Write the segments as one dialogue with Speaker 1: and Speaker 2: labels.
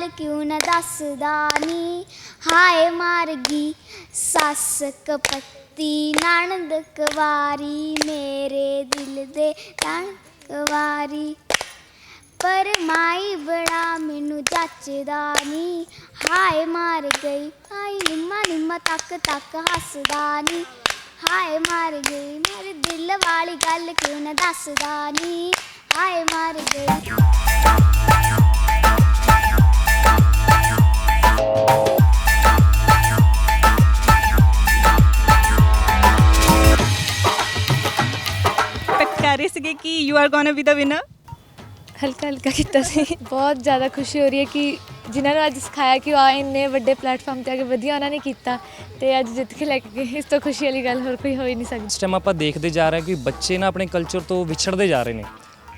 Speaker 1: ਗੱਲ ਕਿਉਂ ਨਾ ਦੱਸਦਾ ਨੀ? ਹਾਏ ਮਰ ਗਈ ਸੱਸ ਕਪੱਤੀ, ਨਣਦ ਕਵਾਰੀ, ਮੇਰੇ ਦਿਲ ਦੇ ਨਣਦ ਕਵਾਰੀ। ਪਰ ਮਾਈ ਬੜਾ ਮੈਨੂੰ ਜੱਚਦਾ ਨੀ। ਹਾਏ ਮਾਰ ਗਈ ਹਾਏ ਨਿੰਮਾ ਨਿੰਮਾ ਤੱਕ ਤੱਕ ਹੱਸਦਾ ਨੀ। ਹਾਏ ਮਾਰ ਗਈ, ਮੇਰੇ ਦਿਲ ਵਾਲੀ ਗੱਲ ਕਿਉਂ ਨਾ ਦੱਸਦਾ ਨੀ? ਹਾਏ ਮਾਰ ਗਈ।
Speaker 2: ਐਕਸਪੈਕਟ ਕਰ ਰਹੇ ਸੀਗੇ ਕਿ you are gonna be the winner
Speaker 3: ਹਲਕਾ ਹਲਕਾ ਕੀਤਾ ਸੀ। ਬਹੁਤ ਜ਼ਿਆਦਾ ਖੁਸ਼ੀ ਹੋ ਰਹੀ ਹੈ ਕਿ ਜਿਨ੍ਹਾਂ ਨੂੰ ਅੱਜ ਸਿਖਾਇਆ ਕਿ ਆ ਇੰਨੇ ਵੱਡੇ ਪਲੇਟਫਾਰਮ ਤੇ ਆ ਕੇ ਵਧੀਆ ਉਹਨਾਂ ਨੇ ਕੀਤਾ ਤੇ ਅੱਜ ਜਿੱਤ ਕੇ ਲੈ ਕੇ ਗਏ। ਇਸ ਤੋਂ ਖੁਸ਼ੀ ਵਾਲੀ ਗੱਲ ਹੋਰ ਕੋਈ ਹੋ ਹੀ ਨਹੀਂ ਸਕਦੀ।
Speaker 4: ਇਸ ਟਾਈਮ ਆਪਾਂ ਦੇਖਦੇ ਜਾ ਰਹੇ ਹਾਂ ਕਿ ਬੱਚੇ ਨਾ ਆਪਣੇ ਕਲਚਰ ਤੋਂ ਵਿਛੜਦੇ ਜਾ ਰਹੇ ਨੇ।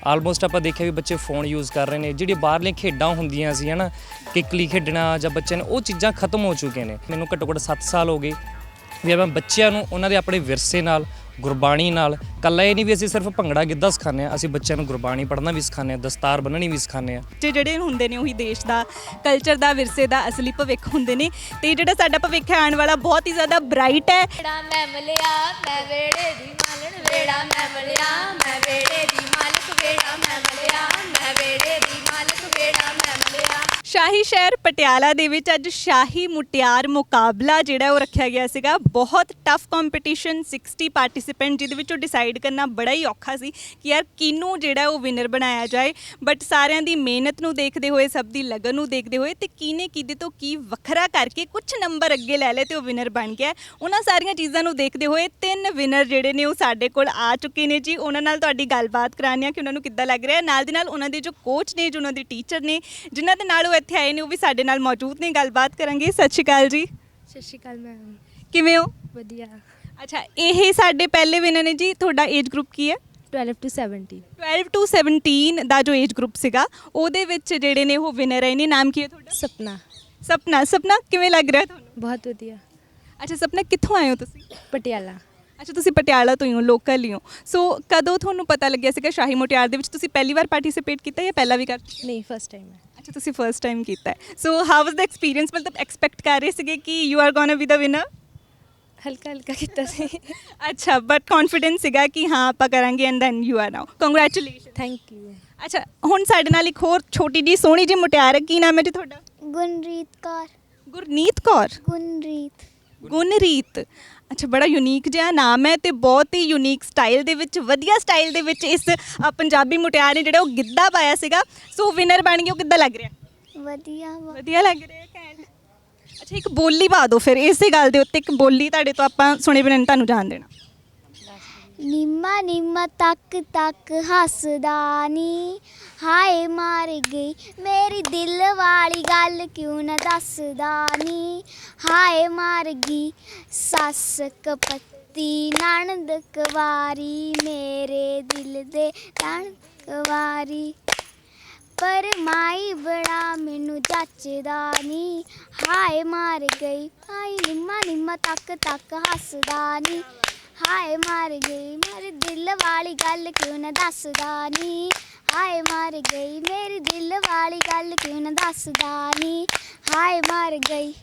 Speaker 4: ਆਲਮੋਸਟ ਆਪਾਂ ਦੇਖਿਆ ਵੀ ਬੱਚੇ ਫੋਨ ਯੂਜ਼ ਕਰ ਰਹੇ ਨੇ, ਜਿਹੜੀਆਂ ਬਾਹਰਲੀਆਂ ਖੇਡਾਂ ਹੁੰਦੀਆਂ ਸੀ, ਹਨਾ, ਕਿੱਕਲੀ ਖੇਡਣਾ ਜਾਂ ਬੱਚਿਆਂ ਨੇ, ਉਹ ਚੀਜ਼ਾਂ ਖਤਮ ਹੋ ਚੁੱਕੀਆਂ ਨੇ। ਮੈਨੂੰ ਘੱਟੋ ਘੱਟ 7 ਸਾਲ ਹੋ ਗਏ। ਵੀ ਆਪਾਂ ਬੱਚਿਆਂ ਨੂੰ, ਉਹਨਾਂ ਦੇ ਆਪਣੇ ਵਿਰਸੇ ਨਾਲ ਗੁਰਬਾਣੀ ਨਾਲ। ਕੱਲਾ ਇਹ ਨਹੀਂ ਵੀ ਅਸੀਂ ਸਿਰਫ ਭੰਗੜਾ ਗਿੱਧਾ ਸਿਖਾਉਂਦੇ ਹਾਂ ਅਸੀਂ ਬੱਚਿਆਂ ਨੂੰ ਗੁਰਬਾਣੀ ਪੜ੍ਹਨਾ ਵੀ ਸਿਖਾਉਂਦੇ ਹਾਂ ਦਸਤਾਰ ਬੰਨਣੀ ਵੀ ਸਿਖਾਉਂਦੇ ਹਾਂ।
Speaker 2: ਬੱਚੇ ਜਿਹੜੇ ਹੁੰਦੇ ਨੇ ਉਹੀ ਦੇਸ਼ ਦਾ ਕਲਚਰ ਦਾ ਵਿਰਸੇ ਦਾ ਅਸਲੀ ਭਵਿੱਖ ਹੁੰਦੇ ਨੇ। ਤੇ ਜਿਹੜਾ ਸਾਡਾ ਭਵਿੱਖ ਹੈ ਆਉਣ ਵਾਲਾ ਬਹੁਤ ਹੀ ਜ਼ਿਆਦਾ ਬ੍ਰਾਈਟ ਹੈ।
Speaker 3: ਵੇੜਾ ਮੈਂ ਮਲਿਆ ਮੈਂ ਵੇੜੇ ਦੀ ਮਾਲਣ ਵੇੜਾ ਮੈਂ ਮਲਿਆ ਮੈਂ ਵੇੜੇ ਦੀ ਮਾਲਕ ਵੇੜਾ ਮੈਂ ਮਲਿਆ ਮੈਂ
Speaker 2: ਸ਼ਾਹੀ ਸ਼ਹਿਰ ਪਟਿਆਲਾ ਦੇ ਵਿੱਚ ਅੱਜ ਸ਼ਾਹੀ ਮੁਟਿਆਰ ਮੁਕਾਬਲਾ ਜਿਹੜਾ ਉਹ ਰੱਖਿਆ ਗਿਆ ਸੀਗਾ। ਬਹੁਤ ਟਫ ਕੰਪੀਟੀਸ਼ਨ 60 ਪਾਰਟਿਸਿਪੈਂਟ ਜਿਹਦੇ ਵਿੱਚੋਂ ਡਿਸਾਈਡ ਕਰਨਾ ਬੜਾ ਹੀ ਔਖਾ ਸੀ ਕਿ ਯਾਰ ਕਿਹਨੂੰ ਜਿਹੜਾ ਉਹ ਵਿਨਰ ਬਣਾਇਆ ਜਾਏ। ਬਟ ਸਾਰਿਆਂ ਦੀ ਮਿਹਨਤ ਨੂੰ ਦੇਖਦੇ ਹੋਏ, ਸਭ ਦੀ ਲਗਨ ਨੂੰ ਦੇਖਦੇ ਹੋਏ ਤੇ ਕਿਹਨੇ ਕਿਹਦੇ ਤੋਂ ਕੀ ਵੱਖਰਾ ਕਰਕੇ ਕੁਝ ਨੰਬਰ ਅੱਗੇ ਲੈ ਲਏ ਤੇ ਉਹ ਵਿਨਰ ਬਣ ਗਿਆ। ਉਹਨਾਂ ਸਾਰੀਆਂ ਚੀਜ਼ਾਂ ਨੂੰ ਦੇਖਦੇ ਹੋਏ ਤਿੰਨ ਵਿਨਰ ਜਿਹੜੇ ਨੇ ਉਹ ਸਾਡੇ ਕੋਲ ਆ ਚੁੱਕੇ ਨੇ ਜੀ। ਉਹਨਾਂ ਨਾਲ ਤੁਹਾਡੀ ਗੱਲਬਾਤ ਕਰਾਣੀ ਆ ਕਿ ਉਹਨਾਂ ਨੂੰ ਕਿੱਦਾਂ ਲੱਗ ਰਿਹਾ। ਨਾਲ ਦੀ ਨਾਲ ਉਹਨਾਂ ਦੇ ਜੋ ਕੋਚ ਨੇ, ਜੋ ਉਹਨਾਂ ਦੇ ਟੀਚਰ ਨੇ, ਜਿਨ੍ਹਾਂ ਦੇ ਨਾਲ ਉਹ ਇੱਥੇ ਆਏ ਨੇ ਉਹ ਵੀ ਸਾਡੇ ਨਾਲ ਮੌਜੂਦ ਨੇ ਗੱਲਬਾਤ ਕਰਾਂਗੇ। ਸਤਿ ਸ਼੍ਰੀ ਅਕਾਲ ਜੀ।
Speaker 3: ਸਤਿ ਸ਼੍ਰੀ ਅਕਾਲ ਮੈਮ।
Speaker 2: ਕਿਵੇਂ ਹੋ?
Speaker 3: ਵਧੀਆ।
Speaker 2: ਅੱਛਾ ਇਹ ਸਾਡੇ ਪਹਿਲੇ ਵਿਨਰ ਨੇ ਜੀ ਤੁਹਾਡਾ ਏਜ ਗਰੁੱਪ ਕੀ ਹੈ?
Speaker 3: 12 ਟੂ 70
Speaker 2: 12 ਟੂ 17 ਦਾ ਜੋ ਏਜ ਗਰੁੱਪ ਸੀਗਾ ਉਹਦੇ ਵਿੱਚ ਜਿਹੜੇ ਨੇ ਉਹ ਵਿਨਰ ਆਏ ਨੇ। ਨਾਮ ਕੀ ਹੈ ਤੁਹਾਡਾ?
Speaker 3: ਸਪਨਾ।
Speaker 2: ਸਪਨਾ। ਸਪਨਾ ਕਿਵੇਂ ਲੱਗ ਰਿਹਾ ਤੁਹਾਨੂੰ?
Speaker 3: ਬਹੁਤ ਵਧੀਆ।
Speaker 2: ਅੱਛਾ ਸਪਨਾ ਕਿੱਥੋਂ ਆਏ ਹੋ ਤੁਸੀਂ?
Speaker 3: ਪਟਿਆਲਾ।
Speaker 2: ਅੱਛਾ ਤੁਸੀਂ ਪਟਿਆਲਾ ਤੋਂ ਹੀ ਹੋ ਲੋਕਲ ਹੀ ਹੋ। ਸੋ ਕਦੋਂ ਤੁਹਾਨੂੰ ਪਤਾ ਲੱਗਿਆ ਸੀਗਾ ਸ਼ਾਹੀ ਮੁਟਿਆਰ ਦੇ ਵਿੱਚ? ਤੁਸੀਂ ਪਹਿਲੀ ਵਾਰ ਪਾਰਟਿਸਿਪੇਟ ਕੀਤਾ ਜਾਂ ਪਹਿਲਾਂ ਵੀ ਕਰ ਚੁੱਕੇ
Speaker 3: ਨਹੀਂ ਫਸਟ ਟਾਈਮ ਹੈ
Speaker 2: ਅੱਛਾ ਤੁਸੀਂ ਫਰਸਟ ਟਾਈਮ ਕੀਤਾ ਹੈ। So how was the experience ਮਤਲਬ ਐਕਸਪੈਕਟ ਕਰ ਰਹੇ ਸੀਗੇ ਕਿ you are gonna be the winner
Speaker 3: ਹਲਕਾ ਹਲਕਾ ਕੀਤਾ ਸੀ।
Speaker 2: ਅੱਛਾ ਬਟ ਕੌਨਫੀਡੈਂਸ ਸੀਗਾ ਕਿ ਹਾਂ ਆਪਾਂ ਕਰਾਂਗੇ and then you are now congratulation
Speaker 3: thank you
Speaker 2: ਅੱਛਾ ਹੁਣ ਸਾਡੇ ਨਾਲ ਇੱਕ ਹੋਰ ਛੋਟੀ ਜੀ ਸੋਹਣੀ ਜੀ ਮੁਟਿਆਰ ਹੈ। ਕੀ ਨਾਮ ਹੈ ਜੀ ਤੁਹਾਡਾ?
Speaker 1: ਗੁਨਰੀਤ ਕੌਰ।
Speaker 2: ਗੁਰਨੀਤ ਕੌਰ?
Speaker 1: ਗੁਨਰੀਤ
Speaker 2: ਗੁਨਰੀਤ। ਅੱਛਾ ਬੜਾ ਯੂਨੀਕ ਜਿਹਾ ਨਾਮ ਹੈ ਤੇ ਬਹੁਤ ਹੀ ਯੂਨੀਕ ਸਟਾਈਲ ਦੇ ਵਿੱਚ ਵਧੀਆ ਸਟਾਈਲ ਦੇ ਵਿੱਚ ਇਸ ਅ, ਪੰਜਾਬੀ ਮੁਟਿਆਰ ਨੇ ਜਿਹੜਾ ਉਹ ਗਿੱਧਾ ਪਾਇਆ ਸੀਗਾ। ਸੋ ਵਿਨਰ ਬਣ ਗਈ ਉਹ ਕਿੱਦਾਂ ਲੱਗ ਰਿਹਾ?
Speaker 1: ਵਧੀਆ ਵਾ।
Speaker 2: ਵਧੀਆ ਲੱਗ ਰਿਹਾ ਘੈਂਟ ਅੱਛਾ ਇੱਕ ਬੋਲੀ ਪਾ ਦਿਓ ਫਿਰ ਇਸੇ ਗੱਲ ਦੇ ਉੱਤੇ ਇੱਕ ਬੋਲੀ ਤੁਹਾਡੇ ਤੋਂ ਆਪਾਂ ਸੁਣੇ ਬਿਨਾਂ ਨੀ ਤੁਹਾਨੂੰ ਜਾਣ ਦੇਣਾ।
Speaker 1: ਨਿੰਮਾ ਨਿੰਮਾ ਤੱਕ ਤੱਕ ਹੱਸਦਾ ਨੀ। ਹਾਏ ਮਾਰ ਗਈ ਮੇਰੀ ਦਿਲ ਵਾਲੀ ਗੱਲ ਕਿਉਂ ਨਾ ਦੱਸਦਾ ਨੀ। ਹਾਏ ਮਾਰ ਗਈ ਸੱਸ ਕਪੱਤੀ ਨਣਦ ਕਵਾਰੀ ਮੇਰੇ ਦਿਲ ਦੇ ਨਣਦ ਕਵਾਰੀ। ਪਰ ਮਾਈ ਬੜਾ ਮੈਨੂੰ ਜੱਚਦਾ ਨੀ। ਹਾਏ ਮਾਰ ਗਈ ਭਾਈ ਨਿੰਮਾ ਨਿੰਮਾ ਤੱਕ ਤੱਕ ਹੱਸਦਾ ਨੀ। ਹਾਏ ਮਰ ਗਈ ਮੇਰੇ ਦਿਲ ਵਾਲੀ ਗੱਲ ਕਿਉਂ ਨਾ ਦੱਸਦਾ ਨੀ? ਹਾਏ ਮਰ ਗਈ ਮੇਰੀ ਦਿਲ ਵਾਲੀ ਗੱਲ ਕਿਉਂ ਨਾ ਦੱਸਦਾ ਨੀ? ਹਾਏ ਮਰ ਗਈ।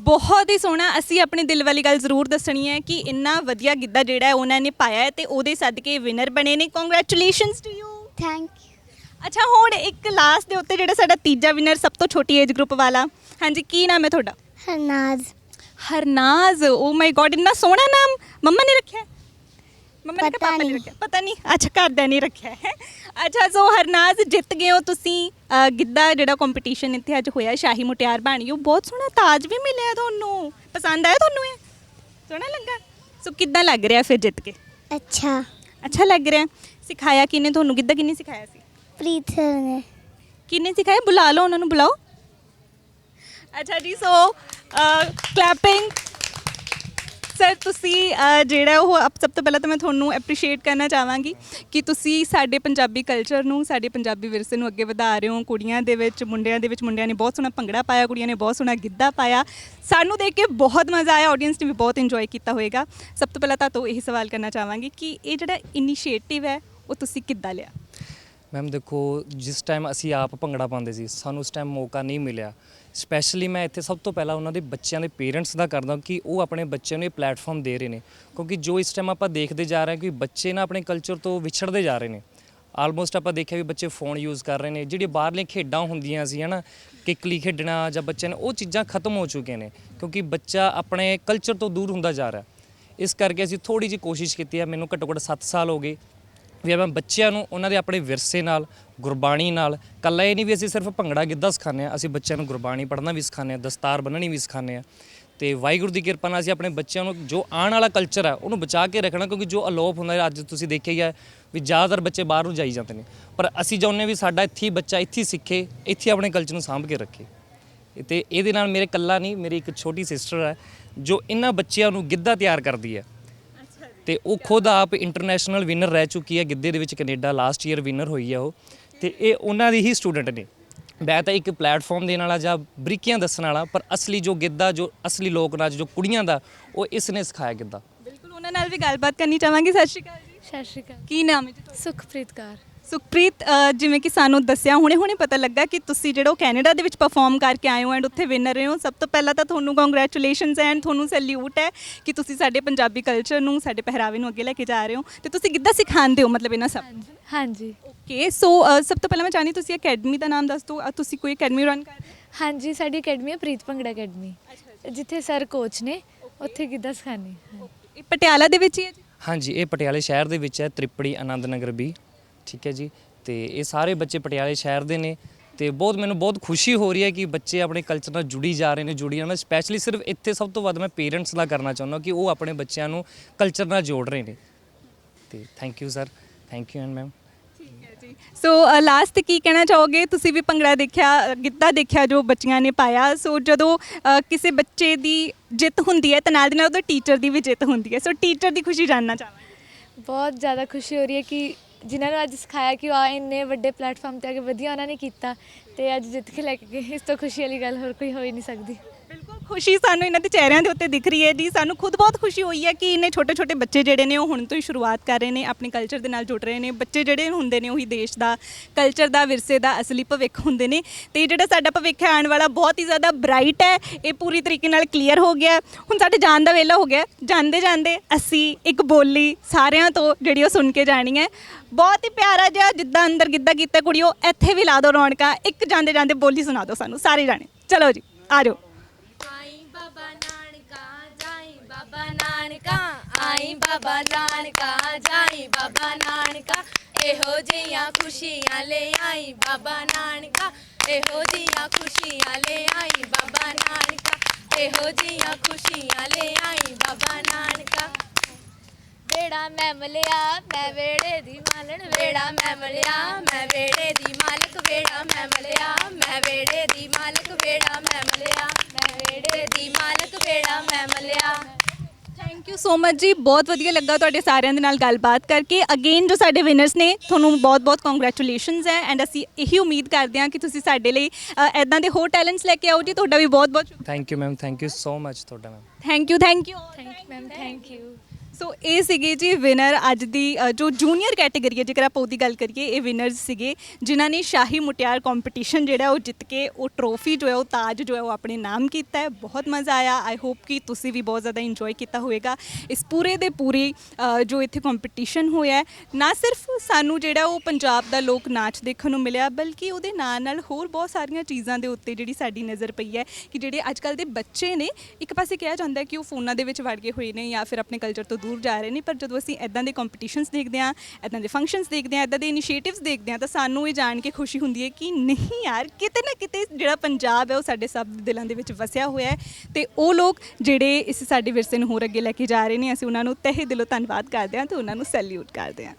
Speaker 2: ਬਹੁਤ ਹੀ ਸੋਹਣਾ ਅਸੀਂ ਆਪਣੀ ਦਿਲ ਵਾਲੀ ਗੱਲ ਜ਼ਰੂਰ ਦੱਸਣੀ ਹੈ ਕਿ ਇੰਨਾ ਵਧੀਆ ਗਿੱਧਾ ਜਿਹੜਾ ਹੈ ਉਹਨਾਂ ਨੇ ਪਾਇਆ ਹੈ ਤੇ ਉਹਦੇ ਸਦਕੇ ਵਿਨਰ ਬਣੇ ਨੇ। Congratulations to you
Speaker 1: thank you
Speaker 2: ਅੱਛਾ ਹੁਣ ਇੱਕ ਲਾਸਟ ਦੇ ਉੱਤੇ ਜਿਹੜਾ ਸਾਡਾ ਤੀਜਾ ਵਿਨਰ ਸਭ ਤੋਂ ਛੋਟੀ ਏਜ ਗਰੁੱਪ ਵਾਲਾ। ਹਾਂਜੀ ਕੀ ਨਾਮ ਹੈ ਤੁਹਾਡਾ?
Speaker 1: ਹਰਨਾਜ਼।
Speaker 2: ਹਰਨਾਜ਼ ਓ ਮਾਈ ਗॉड ਇੰਨਾ ਸੋਹਣਾ ਨਾਮ। ਮੰਮਾ ਨੇ ਰੱਖਿਆ? ਮੰਮਾ ਨੇ ਕਿ ਪਾਪਾ ਨੇ। ਰੱਖਿਆ। ਪਤਾ ਨਹੀਂ। ਅੱਛਾ ਘਰਦਿਆਂ ਨੇ ਰੱਖਿਆ ਹੈ। ਅੱਛਾ ਸੋ ਹਰਨਾਜ਼ ਜਿੱਤ ਗਏ ਹੋ ਤੁਸੀਂ। ਅ, ਗਿੱਧਾ ਜਿਹੜਾ ਕੰਪੀਟੀਸ਼ਨ ਇੱਥੇ ਅੱਜ ਹੋਇਆ ਸ਼ਾਹੀ ਮੁਟਿਆਰ ਬਣ ਗਈ ਉਹ ਬਹੁਤ ਸੋਹਣਾ ਤਾਜ ਵੀ ਮਿਲਿਆ ਤੁਹਾਨੂੰ। ਪਸੰਦ ਆਇਆ ਤੁਹਾਨੂੰ ਇਹ? ਸੋਹਣਾ ਲੱਗਾ? ਸੋ ਕਿੱਦਾਂ ਲੱਗ ਰਿਹਾ ਫਿਰ ਜਿੱਤ ਕੇ?
Speaker 1: ਅੱਛਾ।
Speaker 2: ਅੱਛਾ ਲੱਗ ਰਿਹਾ। ਸਿਖਾਇਆ ਕਿਨੇ ਤੁਹਾਨੂੰ? ਗਿੱਧਾ ਕਿਨੇ ਸਿਖਾਇਆ ਸੀ?
Speaker 1: ਪ੍ਰੀਤ ਸਰ ਨੇ।
Speaker 2: ਕਿੰਨੇ ਸਿਖਾਇਆ? ਬੁਲਾ ਲਓ ਉਹਨਾਂ ਨੂੰ ਬੁਲਾਓ। ਅੱਛਾ ਜੀ ਸੋ ਕਲੈਪਿੰਗ ਸਰ ਤੁਸੀਂ ਅ, ਜਿਹੜਾ ਉਹ ਅਪ- ਸਭ ਤੋਂ ਪਹਿਲਾਂ ਤਾਂ ਮੈਂ ਤੁਹਾਨੂੰ ਐਪਰੀਸ਼ੀਏਟ ਕਰਨਾ ਚਾਹਾਂਗੀ ਕਿ ਤੁਸੀਂ ਸਾਡੇ ਪੰਜਾਬੀ ਕਲਚਰ ਨੂੰ ਸਾਡੇ ਪੰਜਾਬੀ ਵਿਰਸੇ ਨੂੰ ਅੱਗੇ ਵਧਾ ਰਹੇ ਹੋ। ਕੁੜੀਆਂ ਦੇ ਵਿੱਚ ਮੁੰਡਿਆਂ ਦੇ ਵਿੱਚ ਮੁੰਡਿਆਂ ਨੇ ਬਹੁਤ ਸੋਹਣਾ ਭੰਗੜਾ ਪਾਇਆ ਕੁੜੀਆਂ ਨੇ ਬਹੁਤ ਸੋਹਣਾ ਗਿੱਧਾ ਪਾਇਆ। ਸਾਨੂੰ ਦੇਖ ਕੇ ਬਹੁਤ ਮਜ਼ਾ ਆਇਆ ਆਡੀਅנס ਨੇ ਵੀ ਬਹੁਤ ਇੰਜੋਏ ਕੀਤਾ ਹੋਵੇਗਾ ਸਭ ਤੋਂ ਪਹਿਲਾਂ ਤਾਂ ਤੋਂ ਇਹੀ ਸਵਾਲ ਕਰਨਾ ਚਾਹਾਂਗੀ ਕਿ ਇਹ ਜਿਹੜਾ ਇਨੀਸ਼ੀਏਟਿਵ ਹੈ ਉਹ ਤੁਸੀਂ ਕਿੱਦਾਂ ਲਿਆ?
Speaker 4: ਮੈਮ ਦੇਖੋ, ਜਿਸ ਟਾਈਮ ਅਸੀਂ ਆਪ ਭੰਗੜਾ ਪਾਉਂਦੇ ਸੀ, ਸਾਨੂੰ ਉਸ ਟਾਈਮ ਮੌਕਾ ਨਹੀਂ ਮਿਲਿਆ। ਸਪੈਸ਼ਲੀ ਮੈਂ ਇੱਥੇ ਸਭ ਤੋਂ ਪਹਿਲਾਂ ਉਹਨਾਂ ਦੇ ਬੱਚਿਆਂ ਦੇ ਪੇਰੈਂਟਸ ਦਾ ਕਰਦਾ ਕਿ ਉਹ ਆਪਣੇ ਬੱਚਿਆਂ ਨੂੰ ਇਹ ਪਲੇਟਫਾਰਮ ਦੇ ਰਹੇ ਨੇ। ਕਿਉਂਕਿ ਜੋ ਇਸ ਟਾਈਮ ਆਪਾਂ ਦੇਖਦੇ ਜਾ ਰਹੇ ਹਾਂ ਕਿ ਬੱਚੇ ਨਾ ਆਪਣੇ ਕਲਚਰ ਤੋਂ ਵਿਛੜਦੇ ਜਾ ਰਹੇ ਨੇ। ਆਲਮੋਸਟ ਆਪਾਂ ਦੇਖਿਆ ਵੀ ਬੱਚੇ ਫੋਨ ਯੂਜ਼ ਕਰ ਰਹੇ ਨੇ। ਜਿਹੜੀ ਬਾਹਰਲੀਆਂ ਖੇਡਾਂ ਹੁੰਦੀਆਂ ਸੀ, ਹਨਾ, ਕਿਕਲੀ ਖੇਡਣਾ ਜਾਂ ਬੱਚਿਆਂ ਨੇ, ਉਹ ਚੀਜ਼ਾਂ ਖਤਮ ਹੋ ਚੁੱਕੀਆਂ ਨੇ। ਕਿਉਂਕਿ ਬੱਚਾ ਆਪਣੇ ਕਲਚਰ ਤੋਂ ਦੂਰ ਹੁੰਦਾ ਜਾ ਰਿਹਾ। ਇਸ ਕਰਕੇ ਅਸੀਂ ਥੋੜੀ ਜਿਹੀ ਕੋਸ਼ਿਸ਼ ਕੀਤੀ ਹੈ, ਮੈਨੂੰ ਘੱਟੋ ਘੱਟ 7 ਸਾਲ ਹੋ ਗਏ। ਵੀ ਆਪਾਂ ਬੱਚਿਆਂ ਨੂੰ ਉਹਨਾਂ ਦੇ ਆਪਣੇ ਵਿਰਸੇ ਨਾਲ, ਗੁਰਬਾਣੀ ਨਾਲ, ਕੱਲਾ ਇਹ ਨਹੀਂ ਵੀ ਅਸੀਂ ਸਿਰਫ ਭੰਗੜਾ ਗਿੱਧਾ ਸਿਖਾਉਂਦੇ ਹਾਂ, ਅਸੀਂ ਬੱਚਿਆਂ ਨੂੰ ਗੁਰਬਾਣੀ ਪੜ੍ਹਨਾ ਵੀ ਸਿਖਾਉਂਦੇ ਹਾਂ, ਦਸਤਾਰ ਬੰਨਣੀ ਵੀ ਸਿਖਾਉਂਦੇ ਹਾਂ। ਤੇ ਵਾਹਿਗੁਰੂ ਦੀ ਕਿਰਪਾ ਨਾਲ ਅਸੀਂ ਆਪਣੇ ਬੱਚਿਆਂ ਨੂੰ ਜੋ ਆਉਣ ਵਾਲਾ ਕਲਚਰ ਹੈ ਉਹਨੂੰ ਬਚਾ ਕੇ ਰੱਖਣਾ, ਕਿਉਂਕਿ ਜੋ ਅਲੋਪ ਹੁੰਦਾ ਹੈ, ਅੱਜ ਤੁਸੀਂ ਦੇਖਿਆ ਹੀ ਹੈ ਵੀ ਜ਼ਿਆਦਾਤਰ ਬੱਚੇ ਬਾਹਰ ਨੂੰ ਜਾਈ ਜਾਂਦੇ ਨੇ। ਪਰ ਅਸੀਂ ਚਾਹੁੰਦੇ ਵੀ ਸਾਡਾ ਇੱਥੇ ਹੀ ਬੱਚਾ ਇੱਥੇ ਹੀ ਸਿੱਖੇ, ਇੱਥੇ ਆਪਣੇ ਕਲਚਰ ਨੂੰ ਸਾਂਭ ਕੇ ਰੱਖੇ। ਤੇ ਇਹਦੇ ਨਾਲ ਮੇਰੇ ਕੱਲਾ ਨਹੀਂ, ਮੇਰੀ ਇੱਕ ਛੋਟੀ ਸਿਸਟਰ ਹੈ ਜੋ ਇਹਨਾਂ ਬੱਚਿਆਂ ਨੂੰ ਗਿੱਧਾ ਤਿਆਰ ਕਰਦੀ ਹੈ। ਤੇ ਉਹ ਖੁਦ ਆਪ ਇੰਟਰਨੈਸ਼ਨਲ ਵਿਨਰ ਰਹਿ ਚੁੱਕੀ ਹੈ ਗਿੱਧੇ ਦੇ ਵਿੱਚ ਕੈਨੇਡਾ ਲਾਸਟ ਈਅਰ ਵਿਨਰ ਹੋਈ ਹੈ ਉਹ। ਤੇ ਇਹ ਉਹਨਾਂ ਦੀ ਹੀ ਸਟੂਡੈਂਟ ਨੇ। ਮੈਂ ਤਾਂ ਇੱਕ ਪਲੇਟਫਾਰਮ ਦੇਣ ਵਾਲਾ ਜਾਂ ਬਰੀਕੀਆਂ ਦੱਸਣ ਵਾਲਾ ਪਰ ਅਸਲੀ ਜੋ ਗਿੱਧਾ ਜੋ ਅਸਲੀ ਲੋਕ ਨਾਚ ਜੋ ਕੁੜੀਆਂ ਦਾ ਉਹ ਇਸ ਨੇ ਸਿਖਾਇਆ ਗਿੱਧਾ।
Speaker 2: ਬਿਲਕੁਲ ਉਹਨਾਂ ਨਾਲ ਵੀ ਗੱਲਬਾਤ ਕਰਨੀ ਚਾਹਾਂਗੇ। ਸਤਿ ਸ਼੍ਰੀ ਅਕਾਲ ਜੀ।
Speaker 3: ਸਤਿ ਸ਼੍ਰੀ ਅਕਾਲ।
Speaker 2: ਕੀ ਨਾਮ ਹੈ ਜੀ ਤੁਹਾਡਾ?
Speaker 3: ਸੁਖਪ੍ਰੀਤ ਕੌਰ।
Speaker 2: ਸੁਖਪ੍ਰੀਤ ਅ, ਜਿਵੇਂ ਕਿ ਸਾਨੂੰ ਦੱਸਿਆ ਹੁਣੇ ਹੁਣੇ ਪਤਾ ਲੱਗਾ ਕਿ ਤੁਸੀਂ ਜਿਹੜਾ ਉਹ ਕੈਨੇਡਾ ਦੇ ਵਿੱਚ ਪਰਫਾਰਮ ਕਰਕੇ ਆਏ ਹੋ ਐਂਡ ਉੱਥੇ ਵਿਨਰ ਰਹੇ ਹੋ। ਸਭ ਤੋਂ ਪਹਿਲਾਂ ਤਾਂ ਤੁਹਾਨੂੰ ਕੰਗ੍ਰੈਚੁਲੇਸ਼ਨਸ ਐਂਡ ਤੁਹਾਨੂੰ ਸੈਲਿਊਟ ਹੈ ਕਿ ਤੁਸੀਂ ਸਾਡੇ ਪੰਜਾਬੀ ਕਲਚਰ ਨੂੰ ਸਾਡੇ ਪਹਿਰਾਵੇ ਨੂੰ ਅੱਗੇ ਲੈ ਕੇ ਜਾ ਰਹੇ ਹੋ। ਤੇ ਤੁਸੀਂ ਕਿੱਦਾਂ ਸਿਖਾਉਂਦੇ ਹੋ ਮਤਲਬ ਇਹਨਾਂ ਸਭ
Speaker 3: ਹਾਂਜੀ ਹਾਂਜੀ।
Speaker 2: ਓਕੇ ਸੋ ਸਭ ਤੋਂ ਪਹਿਲਾਂ ਮੈਂ ਚਾਹਨੀ ਤੁਸੀਂ ਅਕੈਡਮੀ ਦਾ ਨਾਮ ਦੱਸ ਦਿਓ। ਅ, ਤੁਸੀਂ ਕੋਈ ਅਕੈਡਮੀ ਰਨ ਕਰ ਰਹੇ ਹੋ?
Speaker 3: ਹਾਂਜੀ ਸਾਡੀ ਅਕੈਡਮੀ ਹੈ ਪ੍ਰੀਤ ਭੰਗੜਾ ਅਕੈਡਮੀ ਜਿੱਥੇ ਸਰ ਕੋਚ ਨੇ ਉੱਥੇ ਗਿੱਧਾ ਸਿਖਾਉਂਦੇ? ਹਾਂ
Speaker 2: ਇਹ ਪਟਿਆਲਾ ਦੇ ਵਿੱਚ ਹੀ ਹੈ ਜੀ?
Speaker 4: ਹਾਂਜੀ ਇਹ ਪਟਿਆਲੇ ਸ਼ਹਿਰ ਦੇ ਵਿੱਚ ਹੈ ਤ੍ਰਿਪੜੀ ਆਨੰਦ ਨਗਰ ਵੀ ਠੀਕ ਹੈ ਜੀ। ਤੇ ਇਹ ਸਾਰੇ ਬੱਚੇ ਪਟਿਆਲੇ ਸ਼ਹਿਰ ਦੇ ਨੇ ਤੇ ਬਹੁਤ ਮੈਨੂੰ ਬਹੁਤ ਖੁਸ਼ੀ ਹੋ ਰਹੀ ਹੈ ਕਿ ਬੱਚੇ ਆਪਣੇ ਕਲਚਰ ਨਾਲ ਜੁੜੀ ਜਾ ਰਹੇ ਨੇ ਜੁੜੀ ਨਾਲ ਮੈਂ ਸਪੈਸ਼ਲੀ ਸਿਰਫ ਇੱਥੇ ਸਭ ਤੋਂ ਵੱਧ ਮੈਂ ਪੇਰੈਂਟਸ ਦਾ ਕਰਨਾ ਚਾਹੁੰਦਾ ਕਿ ਉਹ ਆਪਣੇ ਬੱਚਿਆਂ ਨੂੰ ਕਲਚਰ ਨਾਲ ਜੋੜ ਰਹੇ ਨੇ। ਤੇ thank you sir thank you and ma'am
Speaker 2: so last ਕੀ ਕਹਿਣਾ ਚਾਹੋਗੇ? ਤੁਸੀਂ ਵੀ ਭੰਗੜਾ ਦੇਖਿਆ ਗਿੱਧਾ ਦੇਖਿਆ ਜੋ ਬੱਚੀਆਂ ਨੇ ਪਾਇਆ। ਸੋ ਜਦੋਂ ਕਿਸੇ ਬੱਚੇ ਦੀ ਜਿੱਤ ਹੁੰਦੀ ਹੈ ਤਾਂ ਨਾਲ ਦੀ ਨਾਲ ਉਹਦੇ ਟੀਚਰ ਦੀ ਵੀ ਜਿੱਤ ਹੁੰਦੀ ਹੈ। ਸੋ ਟੀਚਰ ਦੀ ਖੁਸ਼ੀ ਜਾਨਣਾ ਚਾਹਾਂਗੇ।
Speaker 3: ਬਹੁਤ ਜ਼ਿਆਦਾ ਖੁਸ਼ੀ ਹੋ ਰਹੀ ਹੈ ਕਿ ਜਿਨ੍ਹਾਂ ਨੂੰ ਅੱਜ ਸਿਖਾਇਆ ਕਿ ਉਹ ਆ ਇੰਨੇ ਵੱਡੇ ਪਲੇਟਫਾਰਮ ਤੇ ਆ ਕੇ ਵਧੀਆ ਉਹਨਾਂ ਨੇ ਕੀਤਾ ਤੇ ਅੱਜ ਜਿੱਤ ਕੇ ਲੈ ਕੇ ਗਏ। ਇਸ ਤੋਂ ਖੁਸ਼ੀ ਵਾਲੀ ਗੱਲ ਹੋਰ ਕੋਈ ਹੋ ਹੀ ਨਹੀਂ ਸਕਦੀ।
Speaker 2: ਖੁਸ਼ੀ ਸਾਨੂੰ ਇਹਨਾਂ ਦੇ ਚਿਹਰਿਆਂ ਦੇ ਉੱਤੇ ਦਿਖ ਰਹੀ ਹੈ ਜੀ। ਸਾਨੂੰ ਖੁਦ ਬਹੁਤ ਖੁਸ਼ੀ ਹੋਈ ਹੈ ਕਿ ਇਹਨੇ ਛੋਟੇ ਛੋਟੇ ਬੱਚੇ ਜਿਹੜੇ ਨੇ ਉਹ ਹੁਣ ਤੋਂ ਹੀ ਸ਼ੁਰੂਆਤ ਕਰ ਰਹੇ ਨੇ, ਆਪਣੇ ਕਲਚਰ ਦੇ ਨਾਲ ਜੁੜ ਰਹੇ ਨੇ। ਬੱਚੇ ਜਿਹੜੇ ਹੁੰਦੇ ਨੇ ਉਹੀ ਦੇਸ਼ ਦਾ ਕਲਚਰ ਦਾ, ਵਿਰਸੇ ਦਾ ਅਸਲੀ ਭਵਿੱਖ ਹੁੰਦੇ ਨੇ। ਤੇ ਇਹ ਜਿਹੜਾ ਸਾਡਾ ਭਵਿੱਖ ਹੈ ਆਉਣ ਵਾਲਾ ਬਹੁਤ ਹੀ ਜ਼ਿਆਦਾ ਬ੍ਰਾਈਟ ਹੈ। ਇਹ ਪੂਰੀ ਤਰੀਕੇ ਨਾਲ ਕਲੀਅਰ ਹੋ ਗਿਆ। ਹੁਣ ਸਾਡੇ ਜਾਣ ਦਾ ਵੇਲਾ ਹੋ ਗਿਆ। ਜਾਂਦੇ ਜਾਂਦੇ ਅਸੀਂ ਇੱਕ ਬੋਲੀ ਸਾਰਿਆਂ ਤੋਂ ਜਿਹੜੀ ਉਹ ਸੁਣ ਕੇ ਜਾਣੀ ਹੈ। ਬਹੁਤ ਹੀ ਪਿਆਰਾ ਜਿਹਾ ਜਿੱਦਾਂ ਅੰਦਰ ਗਿੱਧਾ ਕੀਤਾ ਕੁੜੀਓ, ਇੱਥੇ ਵੀ ਲਾ ਦਿਓ ਰੌਣਕਾਂ। ਇੱਕ ਜਾਂਦੇ ਜਾਂਦੇ ਬੋਲੀ ਸੁਣਾ ਦਿਓ ਸਾਨੂੰ, ਸਾਰੇ ਜਾਣੇ। ਚਲੋ ਜੀ, ਆ ਜਾਓ
Speaker 5: ਆਈ ਬਾਬਾ ਨਾਨਕਾ ਜਾਈ ਬਾਬਾ ਨਾਨਕਾ, ਆਈ ਬਾਬਾ ਨਾਨਕਾ, ਜਾਈ ਬਾਬਾ ਨਾਨਕਾ, ਇਹੋ ਜਿਹੀਆਂ ਖੁਸ਼ੀਆਂ ਲੈ ਆਈ ਬਾਬਾ ਨਾਨਕਾ, ਇਹੋ ਜਿਹੀਆਂ ਖੁਸ਼ੀਆਂ ਲੈ ਆਈ ਬਾਬਾ ਨਾਨਕਾ, ਇਹੋ ਜਿਹੀਆਂ ਖੁਸ਼ੀਆਂ ਲੈ ਆਈ ਬਾਬਾ ਨਾਨਕਾ। ਵੇੜਾ ਮੈਂ ਮਲਿਆ, ਮੈਂ ਵੇੜੇ ਦੀ ਮਾਲਣ, ਵੇੜਾ ਮੈਂ ਮਲਿਆ, ਮੈਂ ਵੇੜੇ ਦੀ ਮਾਲਕ, ਵੇੜਾ ਮੈਂ ਮਲਿਆ, ਮੈਂ ਵੇੜੇ ਦੀ ਮਾਲਕ ਵੇੜਾ ਮੈਂ ਮਲਿਆ ਮੈਂ ਵੇੜੇ ਦੀ ਮਾਲਕ ਵੇੜਾ ਮੈਂ ਮਲਿਆ
Speaker 2: ਥੈਂਕ ਯੂ ਸੋ ਮਚ ਜੀ ਬਹੁਤ ਵਧੀਆ ਲੱਗਾ ਤੁਹਾਡੇ ਸਾਰਿਆਂ ਦੇ ਨਾਲ ਗੱਲਬਾਤ ਕਰਕੇ। ਅਗੇਨ ਜੋ ਸਾਡੇ ਵਿਨਰਸ ਨੇ ਤੁਹਾਨੂੰ ਬਹੁਤ-ਬਹੁਤ ਕੰਗ੍ਰੈਚੁਲੇਸ਼ਨਸ ਹੈ ਐਂਡ ਅਸੀਂ ਇਹੀ ਉਮੀਦ ਕਰਦੇ ਹਾਂ ਕਿ ਤੁਸੀਂ ਸਾਡੇ ਲਈ ਐਦਾਂ ਦੇ ਹੋਰ ਟੈਲੈਂਟਸ ਲੈ ਕੇ ਆਓ ਜੀ ਤੁਹਾਡਾ ਵੀ ਬਹੁਤ-ਬਹੁਤ
Speaker 4: thank you ma'am thank you so much ਤੁਹਾਡਾ ma'am
Speaker 2: thank you thank you
Speaker 3: thank you ma'am thank you
Speaker 2: so ਇਹ ਸੀਗੇ ਜੀ ਵਿਨਰ ਅੱਜ ਦੀ ਅ, ਜੋ ਜੂਨੀਅਰ ਕੈਟਾਗਰੀ ਹੈ ਜੇਕਰ ਆਪਾਂ ਉਹਦੀ ਗੱਲ ਕਰੀਏ ਇਹ ਵਿਨਰਸ ਸੀਗੇ ਜਿਨ੍ਹਾਂ ਨੇ ਸ਼ਾਹੀ ਮੁਟਿਆਰ ਕੰਪੀਟੀਸ਼ਨ ਜਿਹੜਾ ਉਹ ਜਿੱਤ ਕੇ ਉਹ ਟਰੋਫੀ ਜੋ ਹੈ ਉਹ ਤਾਜ ਜੋ ਹੈ ਉਹ ਆਪਣੇ ਨਾਮ ਕੀਤਾ ਹੈ। ਬਹੁਤ ਮਜ਼ਾ ਆਇਆ। ਆਈ ਹੋਪ ਕਿ ਤੁਸੀਂ ਵੀ ਬਹੁਤ ਜ਼ਿਆਦਾ ਇੰਜੋਏ ਕੀਤਾ ਹੋਵੇਗਾ। ਇਸ ਪੂਰੇ ਦੇ ਪੂਰੇ ਅ, ਜੋ ਇੱਥੇ ਕੰਪੀਟੀਸ਼ਨ ਹੋਇਆ ਹੈ, ਨਾ ਸਿਰਫ ਸਾਨੂੰ ਜਿਹੜਾ ਉਹ ਪੰਜਾਬ ਦਾ ਲੋਕ ਨਾਚ ਦੇਖਣ ਨੂੰ ਮਿਲਿਆ ਬਲਕਿ ਉਹਦੇ ਨਾਲ ਨਾਲ ਹੋਰ ਬਹੁਤ ਸਾਰੀਆਂ ਚੀਜ਼ਾਂ ਦੇ ਉੱਤੇ ਜਿਹੜੀ ਸਾਡੀ ਨਜ਼ਰ ਪਈ ਹੈ ਕਿ ਜਿਹੜੇ ਅੱਜ ਕੱਲ ਦੇ ਬੱਚੇ ਨੇ ਇੱਕ ਪਾਸੇ ਕਿਹਾ ਜਾਂਦਾ ਹੈ ਕਿ ਉਹ ਫੋਨਾਂ ਦੇ ਵਿੱਚ ਵੜ ਗਏ ਹੋਏ ਨੇ ਜਾਂ ਫਿਰ ਆਪਣੇ ਕਲਚਰ ਤੋਂ ਦੂਰ ਜਾ ਰਹੇ ਨੇ, ਪਰ ਜਦੋਂ ਅਸੀਂ ਐਦਾਂ ਦੇ ਕੰਪੀਟੀਸ਼ਨਸ ਦੇਖਦੇ ਹਾਂ ਐਦਾਂ ਦੇ ਫੰਕਸ਼ਨਸ ਦੇਖਦੇ ਹਾਂ ਐਦਾਂ ਦੇ ਇਨੀਸ਼ੀਏਟਿਵਸ ਦੇਖਦੇ ਹਾਂ, ਤਾਂ ਸਾਨੂੰ ਇਹ ਜਾਣ ਕੇ ਖੁਸ਼ੀ ਹੁੰਦੀ ਹੈ ਕਿ ਨਹੀਂ ਯਾਰ, ਕਿਤੇ ਨਾ ਕਿਤੇ ਜਿਹੜਾ ਪੰਜਾਬ ਹੈ, ਉਹ ਸਾਡੇ ਸਭ ਦੇ ਦਿਲਾਂ ਦੇ ਵਿੱਚ ਵਸਿਆ ਹੋਇਆ ਹੈ ਤੇ ਉਹ ਲੋਕ ਜਿਹੜੇ ਇਸ ਸਾਡੇ ਵਿਰਸੇ ਨੂੰ ਹੋਰ ਅੱਗੇ ਲੈ ਕੇ ਜਾ ਰਹੇ ਨੇ, ਅਸੀਂ ਉਹਨਾਂ ਨੂੰ ਤਹਿ ਦਿਲੋਂ ਧੰਨਵਾਦ ਕਰਦੇ ਹਾਂ ਤੇ ਉਹਨਾਂ ਨੂੰ ਸੈਲਿਊਟ ਕਰਦੇ ਹਾਂ।